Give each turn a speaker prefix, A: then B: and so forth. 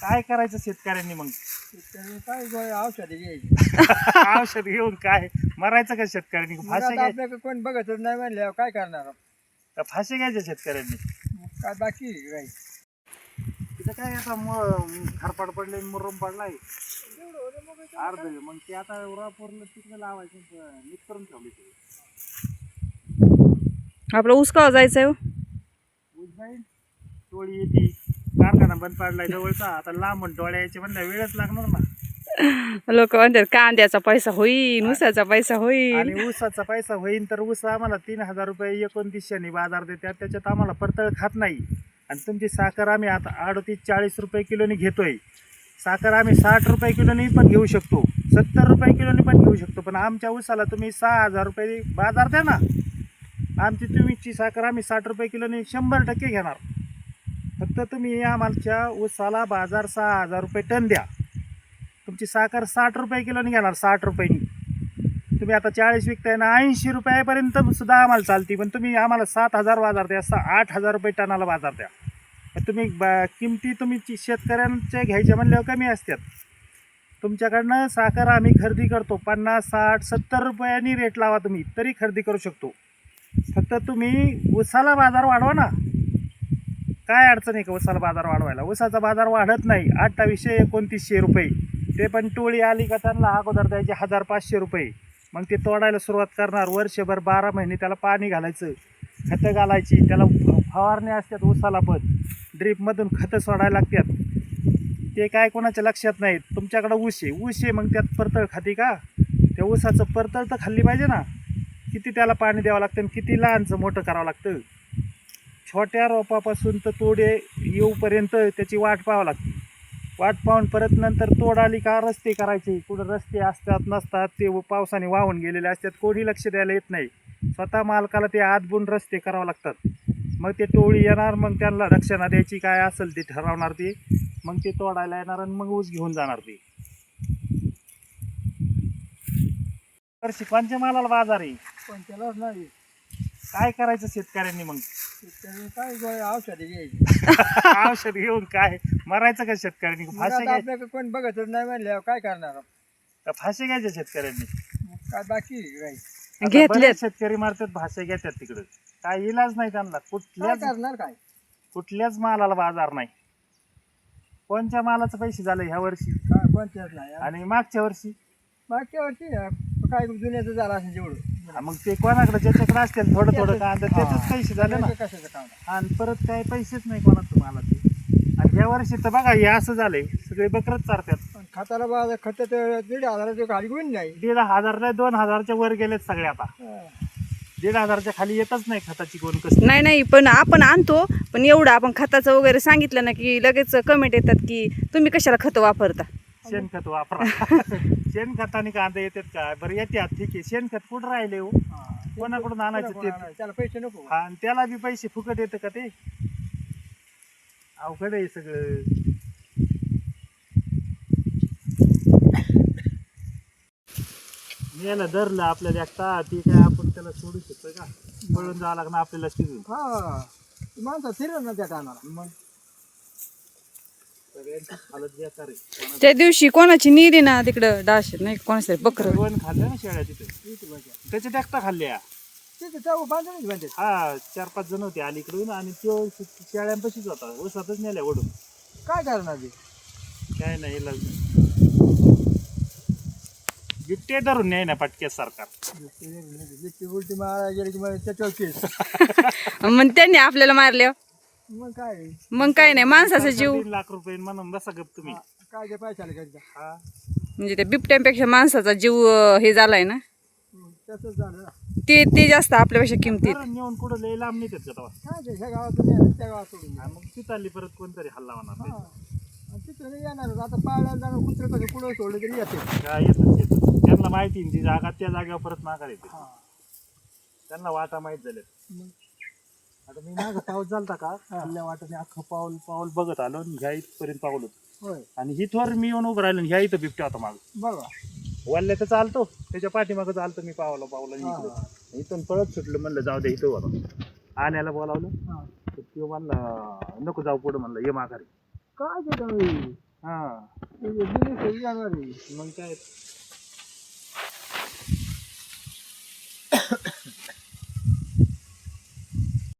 A: काय करायचं शेतकऱ्यांनी मग?
B: शेतकरी काय गोळ्या औषध घ्यायची?
A: औषध घेऊन काय? मरायचं का शेतकऱ्यांनी?
B: मग
A: फाशी
B: आता
A: घ्यायची
B: आपल्याकडे कोण बघतच नाही म्हणल्यावर काय करणार?
A: का फाशी घ्यायच्या शेतकऱ्यांनी.
B: मग काय बाकी आहे काय?
A: तिथं काय आता म- खरपाट पडले मुरुम पडलाय. अर्ध मग ते आता उरापूरला तिकडे लावायचं नीट करून ठेवली ते.
C: आपलं ऊस का जायचं आहे हो?
A: ऊस जाईल. टोळी येते. कारखाना बंद पडलाय जवळचा आता लांब डोळ्या यायचे म्हणलं वेळच लागणार ना.
C: लोक म्हणतात कांद्याचा पैसा होईल ऊसाचा पैसा होईल
A: आणि ऊसाचा पैसा होईल तर ऊस आम्हाला तीन हजार रुपये एकोणतीसशे बाजार देतात त्याच्यात आम्हाला परतळ खात नाही. आणि तुमची साखर आम्ही आता अडतीस चाळीस रुपये किलोनी घेतोय. साखर आम्ही साठ रुपये किलोनी पण घेऊ शकतो सत्तर रुपये किलोनी पण घेऊ शकतो पण आमच्या ऊसाला तुम्ही सहा हजार रुपये बाजार द्या ना. आमची तुम्हीची साखर आम्ही साठ रुपये किलोनी शंभर टक्के घेणार. फक्त तुम्ही आम्हालाच्या ऊसाला बाजार सहा हजार रुपये टन द्या. तुमची साखर साठ रुपये किलोनी घेणार साठ रुपयांनी. तुम्ही आता चाळीस विकताय ना ऐंशी रुपयापर्यंत सुद्धा आम्हाला चालते पण तुम्ही आम्हाला सात हजार बाजार द्या सहा आठ हजार रुपये टनाला बाजार द्या. तुम्ही ब- किमती तुम्ही शेतकऱ्यांच्या घ्यायच्या म्हणल्यावर कमी असतात तुमच्याकडनं साखर आम्ही खरेदी करतो पन्नास साठ सत्तर रुपयांनी रेट लावा तुम्ही तरी खरेदी करू शकतो. फक्त तुम्ही उसाला बाजार वाढवा ना. काय अडचण आहे का उसाला बाजार वाढवायला? उसाचा बाजार वाढत नाही. अठ्ठावीसशे एकोणतीसशे रुपये. ते पण टोळी आली का त्यांना अगोदर द्यायचे हजार पाचशे रुपये. मग ते तोडायला सुरुवात करणार. वर्षभर बारा महिने त्याला पाणी घालायचं खतं घालायची. त्याला फवारणी असतात उसाला पण. ड्रीपमधून खतं सोडायला लागतात. ते काय कोणाच्या लक्षात नाही तुमच्याकडं ऊस आहे. ऊस आहे मग त्यात परतळ खाती का? त्या ऊसाचं परतळ तर खाल्ली पाहिजे ना. किती त्याला पाणी द्यावं लागतं आणि किती लहानचं मोठं करावं लागतं? छोट्या रोपापासून तर तोडे येऊपर्यंत त्याची वाट पाहावं लागते. वाट पाहून परत नंतर तोड आली का रस्ते करायचे. कुठं रस्ते असतात नसतात ते पावसाने वाहून गेलेले असतात. कोणी लक्ष द्यायला येत नाही. स्वतः मालकाला ते आतबून रस्ते करावं लागतात. मग ते टोळी येणार मग त्यांना रक्षणा द्यायची काय असेल ते ठरवणार ते. मग ते तोडायला येणार आणि मग ऊस घेऊन जाणार ते. तर मालाला बाजार आहे.
B: पण त्यालाच नाही.
A: काय करायचं शेतकऱ्यांनी मग?
B: शेतकरी काय गोळ्या औषध घ्यायची?
A: औषध घेऊन काय? मरायचं का शेतकऱ्यांनी?
B: मग
A: फाशी
B: आता आपल्याकडे कोण बघतच नाही म्हणल्यावर काय करणार
A: का फाशी घ्यायच्या शेतकऱ्यांनी.
B: मग काय बाकी
A: आता
C: घेतलेत.
A: बरेच शेतकरी मारतात भाषा घेतात तिकडे. काय इलाज नाही त्यांना.
B: काय
A: कुठल्याच
B: करणार काय?
A: कुठल्याच मालाला बाजार नाही. कोणत्या मालाचे पैसे झाले ह्या वर्षी?
B: काय कोणत्याच नाही
A: आणि मागच्या वर्षी?
B: मागच्या वर्षी अं, काय जुन्याचं झालं असेल जेवढं.
A: हा, मग ते कोणाकडे ज्याच्याकडे असतील थोडं थोडं कांदा त्याचेच पैसे झाले ना.
B: कशाचं काम
A: आणि परत काय पैसेच नाही कोणाचं मालाचे आणि ह्या वर्षी तर बघा हे असं झालंय सगळे बकरच चारतात.
B: पण खताला बाजार खत तर दीड हजाराचं खाली गुण नाही
A: दीड हजार नाही दोन हजारच्या वर गेलेत सगळे आता.
B: हं.
A: दीड हजारच्या खाली येतच नाही खताची कोण कसं
C: नाही नाही पण आपण आणतो पण एवढं आपण खताचं वगैरे सांगितलं ना की लगेच कमेंट येतात की तुम्ही कशाला खतं वापरता?
A: शेणखत वापरा. शेणखताने कांदा येतात का? बरं येतात ठीक आहे. शेणखत कुठं राहिले हो. कोणाकडून आणायचं ते?
B: त्याला पैसे नको
A: हा, आणि त्याला बी पैसे फुकट येतं का ते? अवघड आहे सगळं. याला धरलं आपल्याला एकटा ती काय आपण त्याला सोडू शकतो का? पळून जावं लागणार आपल्याला शिजून
B: हा. माणसं फिरत ना त्या टायमाला.
A: मग सगळ्यांची हालत बेकार आहे
C: त्या दिवशी कोणाची निरी ना तिकडं डाश नाही कोणाचं तरी बकरं.
A: जेवण खाल्लं ना शेळ्या तिथे. त्याच्यात एकटा खाल्ल्या.
B: तिथे म्हणते
A: हा चार पाच जण होते अलीकडून आणि तो शेळ्यांपाशीच होता. ऊसातच नेल्या ओढून
B: काय करणार ते?
A: काय नाही इलाज बिबटे धरून नाही ना पटके सरकार.
B: जितकी उलटी मारा गेली की मग त्याच्यावर केस.
C: मग त्यांनी आपल्याला मारल्या
B: मग काय
C: मग काय नाही माणसाचा जीव.
A: तीन लाख रुपये म्हणून बसा गप तुम्ही.
B: काय पैशाला घ्यायचा
A: हा.
C: म्हणजे त्या बिबट्यांपेक्षा माणसाचा जीव अं, हे झालाय ना?
B: तसंच झालं. ना
C: ते ते जास्त आपल्यापेक्षा किमतीत.
A: नेऊन कुठं लई लांब नेतात का तेव्हा?
B: काय ते ह्या गावातून येणार, त्या गावात सोडून
A: मग तिथं आली परत कोणतरी हल्ला होणार
B: हा. आणि तिथून येणार. आता पाळल्याला जाणार कुत्र कसं पुढं सोडलं तरी येते.
A: काय येतच येतच त्यांना माहिती आहे ती जागा त्या जागेवर परत माघार येते.
B: हा.
A: त्यांना वाटा माहीत झाले
B: मग?
A: आता मी मागं पाऊस झालता का हल्ल्या वाटाने अख्खं पाऊल पाऊल बघत आलो आणि ह्या इथपर्यंत पाऊल होतं.
B: होय.
A: आणि हिथवर मी येऊन उभं राहिलो आणि ह्या इथं बिबट्या होता माग.
B: बघा.
A: वल्ल्या तर चालतो त्याच्या पाठीमागं चालतो मी पावलं पावलं. इकडं. इथून पळत सुटलं म्हणलं जाऊ दे इथं होतं आल्याला बोलावलं.
B: हा.
A: तर तो म्हणला नको जाऊ पुढं म्हणलं ये माघारी.
B: काय ते
A: हा
B: सगळी जाणार
A: मग काय?